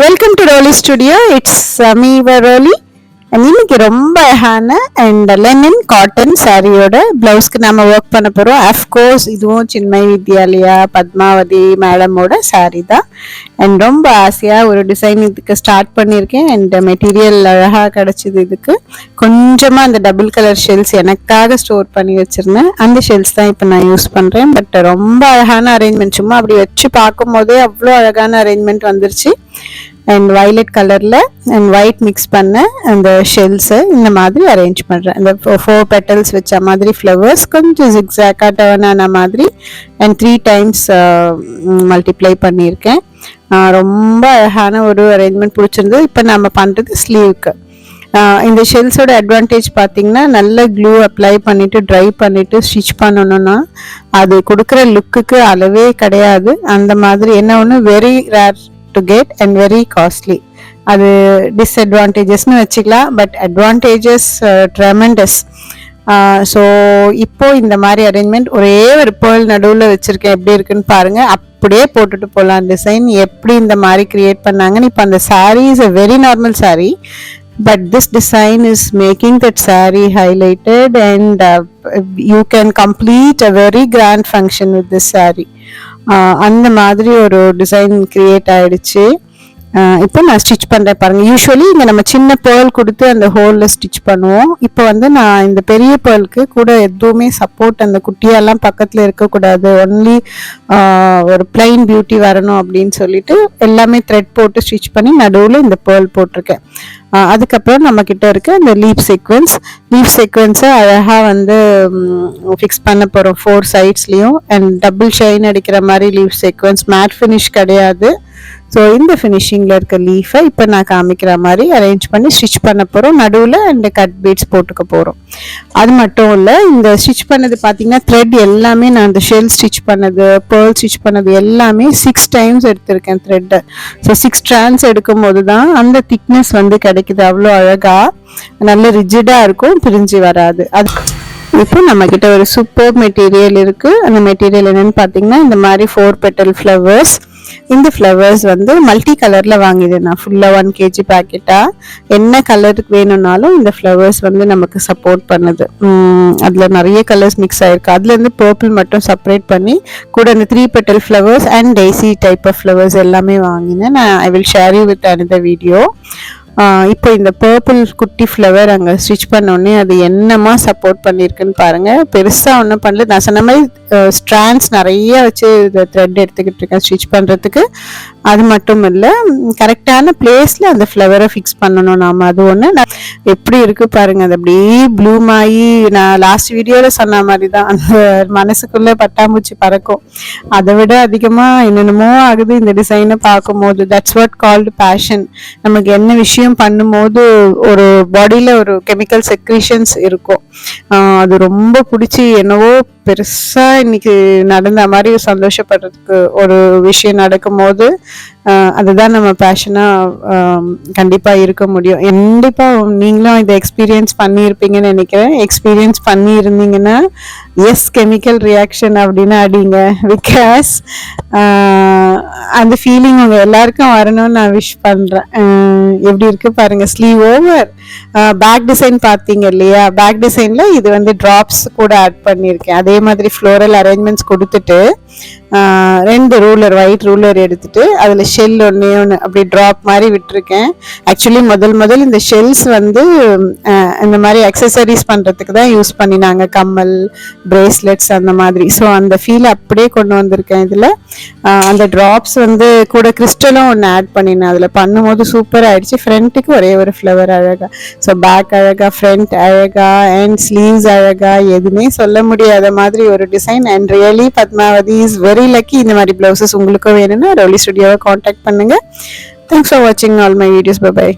Welcome to Rolly studio it's me Rolly இன்னைக்கு ரொம்ப அழகான அண்ட் லெனின் காட்டன் சாரியோட பிளவுஸ்க்கு நம்ம ஒர்க் பண்ண போகிறோம் அஃப்கோர்ஸ் இதுவும் சின்மய் வித்யாலயா பத்மாவதி மேடமோட சாரி தான். அண்ட் ரொம்ப ஆசையாக ஒரு டிசைன் இதுக்கு ஸ்டார்ட் பண்ணியிருக்கேன். அண்ட் மெட்டீரியல் அழகாக கிடச்சிது இதுக்கு. கொஞ்சமாக அந்த டபுள் கலர் ஷெல்ஸ் எனக்காக ஸ்டோர் பண்ணி வச்சுருந்தேன். அந்த ஷெல்ஸ் தான் இப்போ நான் யூஸ் பண்ணுறேன் பட் ரொம்ப அழகான அரேஞ்ச்மெண்ட் சும்மா அப்படி வச்சு பார்க்கும் போதே அவ்வளோ அழகான அரேஞ்ச்மெண்ட் வந்துருச்சு. அண்ட் வைலட் கலரில் அண்ட் ஒயிட் மிக்ஸ் பண்ண அந்த ஷெல்ஸை இந்த மாதிரி அரேஞ்ச் பண்ணுறேன் இந்த ஃபோர் பெட்டல்ஸ் வச்ச மாதிரி ஃப்ளவர்ஸ் கொஞ்சம் ஜிக்ஸாக்காக டேர்ன் ஆன மாதிரி அண்ட் த்ரீ டைம்ஸ் மல்டிப்ளை பண்ணியிருக்கேன். ரொம்ப அழகான ஒரு அரேஞ்ச்மெண்ட் பிடிச்சிருந்தது. இப்போ நம்ம பண்ணுறது ஸ்லீவ்க்கு இந்த ஷெல்ஸோட அட்வான்டேஜ் பார்த்தீங்கன்னா நல்ல க்ளூ அப்ளை பண்ணிவிட்டு ட்ரை பண்ணிவிட்டு ஸ்டிச் பண்ணணும்னா அது கொடுக்குற லுக்குக்கு அளவே கிடையாது. அந்த மாதிரி என்ன ஒன்று very rare to get and very costly அது டிஸ்அட்வான்டேஜஸ்னு வச்சுக்கலாம் பட் அட்வான்டேஜஸ் ட்ரெமெண்டஸ் ஸோ இப்போ இந்த மாதிரி அரேஞ்ச்மெண்ட் ஒரே ஒரு பேர்ல் நடுவில் வச்சுருக்கேன். எப்படி இருக்குன்னு பாருங்கள் அப்படியே போட்டுட்டு போகலாம் டிசைன் எப்படி இந்த மாதிரி கிரியேட் பண்ணாங்கன்னு இப்போ அந்த saree is a very normal saree but this design is making that saree highlighted and uh, you can complete a very grand function with this அந்த மாதிரி ஒரு டிசைன் கிரியேட் ஆயிடுச்சு. இப்போ நான் ஸ்டிச் பண்ணுறேன் பாருங்கள் யூஸ்வலி இங்கே நம்ம சின்ன பேர்ல் கொடுத்து அந்த ஹோலில் ஸ்டிச் பண்ணுவோம். இப்போ வந்து நான் இந்த பெரிய பேர்லுக்கு கூட எதுவுமே சப்போர்ட் அந்த குட்டியெல்லாம் பக்கத்தில் இருக்கக்கூடாது. ஒன்லி ஒரு பிளைன் பியூட்டி வரணும் அப்படின்னு சொல்லிட்டு எல்லாமே த்ரெட் போட்டு ஸ்டிச் பண்ணி நடுவில் இந்த பேர்ல் போட்டிருக்கேன். அதுக்கப்புறம் நம்மக்கிட்ட இருக்க இந்த லீப் சீக்வன்ஸ் லீப் சீக்வன்ஸை அழகாக வந்து ஃபிக்ஸ் பண்ண போகிறோம் ஃபோர் சைட்ஸ்லேயும் அண்ட் டபுள் ஷைன் அடிக்கிற மாதிரி லீப் சீக்வன்ஸ் மேட் ஃபினிஷ் கிடையாது. ஸோ இந்த ஃபினிஷிங்கில் இருக்க லீஃபை இப்போ நான் காமிக்கிற மாதிரி அரேஞ்ச் பண்ணி ஸ்டிச் பண்ண போகிறோம் நடுவில் அண்ட் கட் பீட்ஸ் போட்டுக்க போகிறோம் அது மட்டும் இல்லை இந்த ஸ்டிச் பண்ணது பார்த்தீங்கன்னா த்ரெட் எல்லாமே நான் அந்த ஷெல் ஸ்டிச் பண்ணது பேர்ல் ஸ்டிச் பண்ணது எல்லாமே சிக்ஸ் டைம்ஸ் எடுத்திருக்கேன் த்ரெட்டை ஸோ சிக்ஸ் ட்ரான்ஸ் எடுக்கும் போது தான் அந்த திக்னஸ் வந்து கிடைக்குது. அவ்வளோ அழகாக நல்ல ரிஜிடாக இருக்கும் பிரிஞ்சு வராது. அது இப்போ நம்ம கிட்ட ஒரு சூப்பர் மெட்டீரியல் இருக்கு. அந்த மெட்டீரியல் என்னன்னு பார்த்தீங்கன்னா இந்த மாதிரி ஃபோர் பெட்டல் ஃப்ளவர்ஸ் இந்த ஃப்ளவர்ஸ் வந்து மல்டி கலரில் வாங்கிது நான் ஃபுல்லாக ஒன் கேஜி பேக்கெட்டாக என்ன கலருக்கு வேணும்னாலும் இந்த ஃப்ளவர்ஸ் வந்து நமக்கு சப்போர்ட் பண்ணுது. அதில் நிறைய கலர்ஸ் மிக்ஸ் ஆகிருக்கு அதுலேருந்து பர்பிள் மட்டும் செப்பரேட் பண்ணி கூட இந்த three petal flowers and daisy type of flowers எல்லாமே வாங்கினேன். நான் I will share you with another video இப்போ இந்த பர்பிள் குட்டி ஃப்ளவர் அங்கே ஸ்டிச் பண்ணோடனே அது என்னமா சப்போர்ட் பண்ணியிருக்குன்னு பாருங்கள் பெருசாக ஒன்றும் பண்ணல. நான் சொன்ன மாதிரி ஸ்ட்ராண்ட்ஸ் நிறைய வச்சு இந்த த்ரெட் எடுத்துக்கிட்டு இருக்கேன் ஸ்டிச் பண்ணுறதுக்கு அது மட்டும் இல்லை கரெக்டான பிளேஸில் அந்த ஃப்ளவரை ஃபிக்ஸ் பண்ணணும் நாம். அது ஒன்று எப்படி இருக்கு பாருங்க. அது அப்படியே ப்ளூம் ஆகி நான் லாஸ்ட் வீடியோவில் சொன்ன மாதிரி தான் அந்த மனசுக்குள்ளே பட்டாம்பூச்சி பறக்கும். அதை விட அதிகமாக என்னென்னமோ ஆகுது இந்த டிசைனை பார்க்கும்போது. தட்ஸ் வாட் கால்டு பேஷன் நமக்கு என்ன விஷயம் பண்ணும்போது ஒரு பாடியில் ஒரு கெமிக்கல் செக்ரிஷன்ஸ் இருக்கும். அது ரொம்ப பிடிச்சி என்னவோ பெருசா இன்னைக்கு நடந்த மாதிரி சந்தோஷப்படுறதுக்கு ஒரு விஷயம் நடக்கும்போது அதுதான் நம்ம பேஷனாக கண்டிப்பாக இருக்க முடியும். கண்டிப்பாக நீங்களும் இதை எக்ஸ்பீரியன்ஸ் பண்ணியிருப்பீங்கன்னு நினைக்கிறேன். எக்ஸ்பீரியன்ஸ் பண்ணியிருந்தீங்கன்னா எஸ் கெமிக்கல் ரியாக்ஷன் அப்படின்னு அடிங்க. பிகாஸ் அந்த ஃபீலிங் உங்கள் எல்லாருக்கும் வரணும்னு நான் விஷ் பண்ணுறேன் எப்படி இருக்கு பாருங்க ஸ்லீவ் ஓவர் பேக் டிசைன் பார்த்தீங்க இல்லையா? பேக் டிசைனில் இது வந்து ட்ராப்ஸ் கூட ஆட் பண்ணியிருக்கேன். அதே மாதிரி ஃப்ளோரல் அரேஞ்ச்மெண்ட்ஸ் கொடுத்துட்டு ரெண்டு ரூலர் ஒயிட் ரூலர் எடுத்துட்டு அதில் ஷெல் ஒன்றே ஒன்று அப்படி ட்ராப் மாதிரி விட்டுருக்கேன். ஆக்சுவலி முதல் முதல் இந்த ஷெல்ஸ் வந்து இந்த மாதிரி அக்சசரிஸ் பண்ணுறதுக்கு தான் யூஸ் பண்ணினாங்க. கம்மல் ப்ரேஸ்லெட்ஸ் அந்த மாதிரி. ஸோ அந்த ஃபீல் அப்படியே கொண்டு வந்திருக்கேன் இதில். அந்த ட்ராப்ஸ் வந்து கூட கிறிஸ்டலும் ஒன்று ஆட் பண்ணினேன். அதில் பண்ணும்போது சூப்பர் ஆயிடுச்சு. ஃப்ரண்ட்டுக்கு ஒரே ஒரு ஃப்ளவர் அழகாக ஸோ பேக் அழகாக ஃப்ரண்ட் அழகாக அண்ட் ஸ்லீவ்ஸ் அழகாக எதுவுமே சொல்ல முடியாத மாதிரி ஒரு design and really Padmavathi is very lucky இந்த மாதிரி ப்ளவுசஸ் உங்களுக்கும் வேணும்னா ரவுலி ஸ்டுடியோவை காண்டாக்ட் பண்ணுங்கள் தேங்க்ஸ் ஃபார் வாட்சிங் ஆல் மை வீடியோஸ் பை